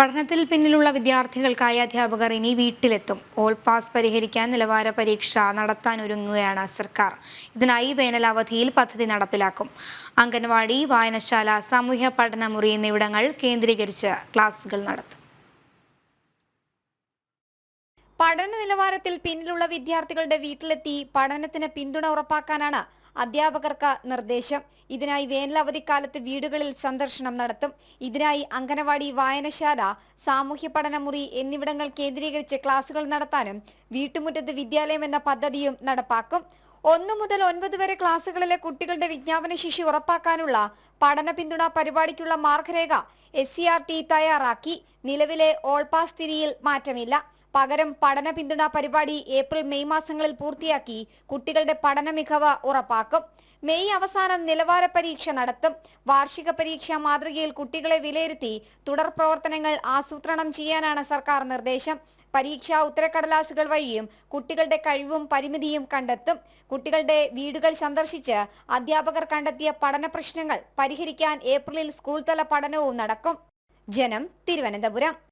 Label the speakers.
Speaker 1: പഠനത്തിൽ പിന്നിലുള്ള വിദ്യാർത്ഥികൾക്കായി അധ്യാപകർ ഇനി വീട്ടിലെത്തും. ഓൾ പാസ് പരിഹരിക്കാൻ നിലവാര പരീക്ഷ നടത്താനൊരുങ്ങുകയാണ് സർക്കാർ. ഇതിനായി വേനലവധിയിൽ പദ്ധതി നടപ്പിലാക്കും. അംഗൻവാടി വായനശാല സാമൂഹ്യ പഠനമുറി എന്നിവിടങ്ങൾ കേന്ദ്രീകരിച്ച് ക്ലാസുകൾ നടത്തും.
Speaker 2: പഠന നിലവാരത്തിൽ പിന്നിലുള്ള വിദ്യാർത്ഥികളുടെ വീട്ടിലെത്തി പഠനത്തിന് പിന്തുണ ഉറപ്പാക്കാനാണ് അധ്യാപകർക്ക് നിർദ്ദേശം. ഇതിനായി വേനലവധിക്കാലത്ത് വീടുകളിൽ സന്ദർശനം നടത്തും. ഇതിനായി അംഗനവാടി വായനശാല സാമൂഹ്യ പഠനമുറി എന്നിവിടങ്ങൾ കേന്ദ്രീകരിച്ച് ക്ലാസുകൾ നടത്താനും വീട്ടുമുറ്റത്ത് വിദ്യാലയം എന്ന പദ്ധതിയും നടപ്പാക്കും. ഒന്നു മുതൽ ഒൻപത് വരെ ക്ലാസ്സുകളിലെ കുട്ടികളുടെ വിജ്ഞാപന ശേഷി ഉറപ്പാക്കാനുള്ള പഠന പിന്തുണ പരിപാടിക്കുള്ള മാർഗരേഖ എസ് സി ആർ ടി തയ്യാറാക്കി. നിലവിലെ ഓൾ പാസ് തിരിയിൽ മാറ്റമില്ല. പകരം പഠന പിന്തുണ പരിപാടി ഏപ്രിൽ മെയ് മാസങ്ങളിൽ പൂർത്തിയാക്കി കുട്ടികളുടെ പഠന മികവ് ഉറപ്പാക്കും. മെയ് അവസാനം നിലവാര പരീക്ഷ നടത്തും. വാർഷിക പരീക്ഷാ മാതൃകയിൽ കുട്ടികളെ വിലയിരുത്തി തുടർ പ്രവർത്തനങ്ങൾ ആസൂത്രണം ചെയ്യാനാണ് സർക്കാർ നിർദ്ദേശം. പരീക്ഷാ ഉത്തരക്കടലാസുകൾ വഴിയും കുട്ടികളുടെ കഴിവും പരിമിതിയും കണ്ടെത്തും. കുട്ടികളുടെ വീടുകൾ സന്ദർശിച്ച് അധ്യാപകർ കണ്ടെത്തിയ പഠന പ്രശ്നങ്ങൾ പരിഹരിക്കാൻ ഏപ്രിലിൽ സ്കൂൾ തല പഠനവും നടക്കും. ജനം തിരുവനന്തപുരം.